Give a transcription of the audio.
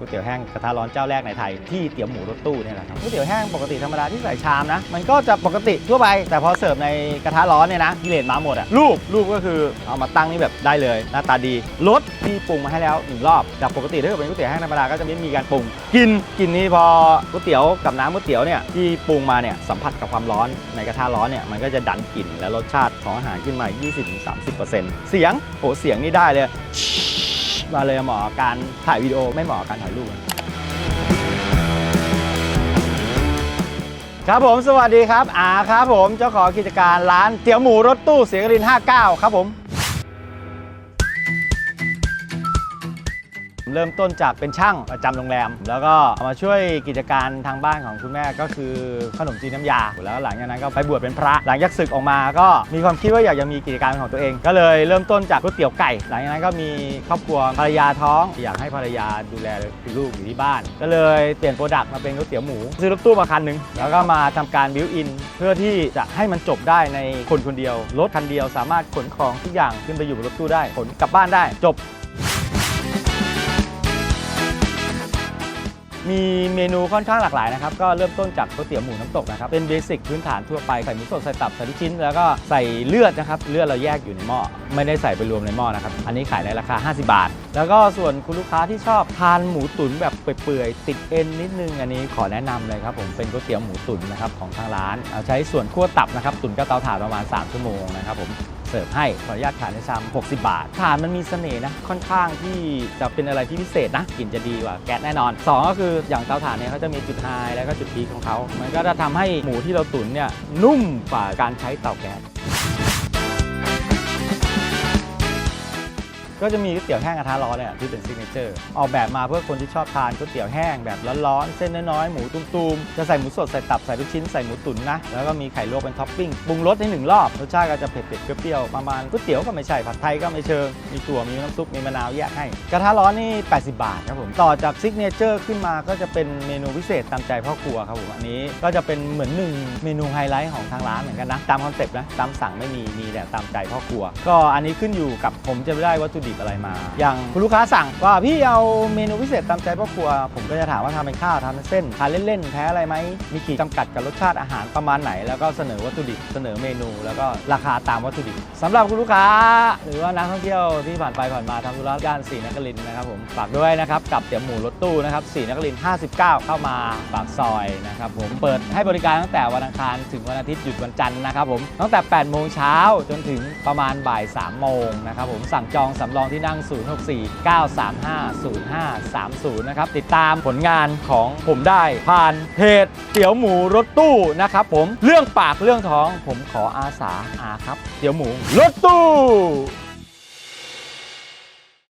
ก๋วยเตี๋ยวแห้งกระทะร้อนเจ้าแรกในไทยที่เตี๋ยวหมูรถตู้เนี่ยแหละครับก๋วยเตี๋ยวแห้งปกติธรรมดาที่ใส่ชามนะ มันก็จะปกติทั่วไป แต่พอเสิร์ฟในกระทะร้อนเนี่ยนะกิเลสมาหมดอะรูปรูปก็คือเอามาตั้งนี่แบบได้เลย หน้าตาดีรสที่ปรุงมาให้แล้วหนึ่งรอบจากปกติถ้าเกิดเป็นก๋วยเตี๋ยวแห้งธรรมดาก็จะไม่มีการปรุง กินกินนี่พอก๋วยเตี๋ยวกับน้ำก๋วยเตี๋ยวเนี่ยที่ปรุงมาเนี่ยสัมผัสกับความร้อนในกระทะร้อนเนี่ยมันก็จะดันกลิ่นและรสชาติของอาหารขึ้นมา 20-30%เสียงโหเสียงนี่ได้เลย มาเลยเหมาะกับการถ่ายวิดีโอไม่เหมาะกับการถ่ายรูปครับผมสวัสดีครับอาครับผมเจ้าของกิจการร้านเตี๋ยวหมูรถตู้เสียงริน 59 ครับผม เริ่มต้นจากเป็นช่างประจำโรงแรม แล้วก็มาช่วยกิจการทางบ้านของคุณแม่ก็คือขนมจีนน้ำยา แล้วหลังจากนั้นก็ไปบวชเป็นพระ หลังจากศึกออกมาก็มีความคิดว่าอยากจะมีกิจการของตัวเอง ก็เลยเริ่มต้นจากก๋วยเตี๋ยวไก่ หลังจากนั้นก็มีครอบครัวภรรยาท้องอยากให้ภรรยาดูแลลูกอยู่ที่บ้าน ก็เลยเปลี่ยนโปรดักต์มาเป็นก๋วยเตี๋ยวหมูซื้อรถตู้มาคันหนึ่งแล้วก็มาทำการบิวอิน เพื่อที่จะให้มันจบได้ในคนคนเดียวรถคันเดียวสามารถขนของทุกอย่างขึ้นไปอยู่บนรถตู้ได้ขนกลับบ้านได้จบ มีเมนูค่อนข้างหลากหลายนะครับ ก็เริ่มต้นจากก๋วยเตี๋ยวหมูน้ำตกนะครับ เป็นเบสิกพื้นฐานทั่วไป ใส่หมูสดใส่ตับใส่ลูกชิ้น แล้วก็ใส่เลือดนะครับ เลือดเราแยกอยู่ในหม้อ ไม่ได้ใส่ไปรวมในหม้อนะครับ อันนี้ขายในราคา 50 บาท แล้วก็ส่วนคุณลูกค้าที่ชอบทานหมูตุ๋นแบบเปื่อยๆติดเอ็นนิดนึงอันนี้ขอแนะนำเลยครับผมเป็นก๋วยเตี๋ยวหมูตุ๋นนะครับของทางร้านเอาใช้ส่วนคั่วตับนะครับตุ๋นกับเตาถ่านประมาณ 3 ชั่วโมงนะครับผมเสิร์ฟให้ขออนุญาตขายในชาม60 บาทถ่านมันมีเสน่ห์นะค่อนข้างที่จะเป็นอะไรที่พิเศษนะกลิ่นจะดีกว่าแก๊สแน่นอน2ก็คืออย่างเตาถ่านเนี่ยเขาจะมีจุดไฮแล้วก็จุดพีคของเขามันก็จะทำให้หมูที่เราตุ๋นเนี่ยนุ่มกว่าการใช้เตาแก๊ส ก็จะมีก๋วยเตี๋ยวแห้งกระทะร้อนเนี่ยที่เป็นซิกเนเจอร์ออกแบบมาเพื่อคนที่ชอบทานก๋วยเตี๋ยวแห้งแบบร้อนๆเส้นน้อยๆหมูตุ้มๆจะใส่หมูสดใส่ตับใส่ลูกชิ้นใส่หมูตุ๋นนะแล้วก็มีไข่ลวกเป็นท็อปปิ้งปรุงรสให้หนึ่งรอบรสชาติก็จะเผ็ดๆเปรี้ยวๆประมาณก๋วยเตี๋ยวก็ไม่ใช่ผัดไทยก็ไม่เชิงมีถั่วมีน้ำซุปมีมะนาวแยกให้กระทะร้อนนี่ 80 บาทครับผมต่อจากซิกเนเจอร์ขึ้นมาก็จะเป็นเมนูพิเศษตามใจพ่อครัวครับผมอันนี้ก็จะเป็นเหมือนหนึ่งเมนูไฮไลท์ของทางร้านเหมือนกันนะตามคอนเซ็ปต์นะตามสั่งไม่มีมีแต่ตามใจพ่อครัว ก็อันนี้ขึ้นอยู่กับผมจะได้วัตถุดิบอะไรมา อย่างคุณลูกค้าสั่งว่าพี่เอาเมนูพิเศษตามใจพ่อครัว ผมก็จะถามว่าทำเป็นข้าวทำเป็นเส้นทานเล่นๆแพ้อะไรไหมมีขีดจำกัดกับรสชาติอาหารประมาณไหน แล้วก็เสนอวัตถุดิบเสนอเมนู แล้วก็ราคาตามวัตถุดิบสำหรับคุณลูกค้า หรือว่านักท่องเที่ยวที่ผ่านไปผ่านมาทำธุระย่านศรีนครินทร์นะครับผมฝากด้วยนะครับกับเตี๋ยวหมูรถตู้นะครับศรีนครินทร์59 เข้ามาปากซอยนะครับผมเปิดให้บริการตั้งแต่วันอังคารถึงวันอาทิตย์หยุดวันจันทร์นะครับผมตั้งแต่8โมงเช้าจนถึงประมาณบ่าย3โมงนะครับผมสั่งจองสำรองที่นั่ง 064 935 0530 นะครับ ติดตามผลงานของผมได้ผ่านเพจเตี๋ยวหมูรถตู้นะครับผมเรื่องปากเรื่องท้องผมขออาสาอาครับ เตี๋ยวหมูรถตู้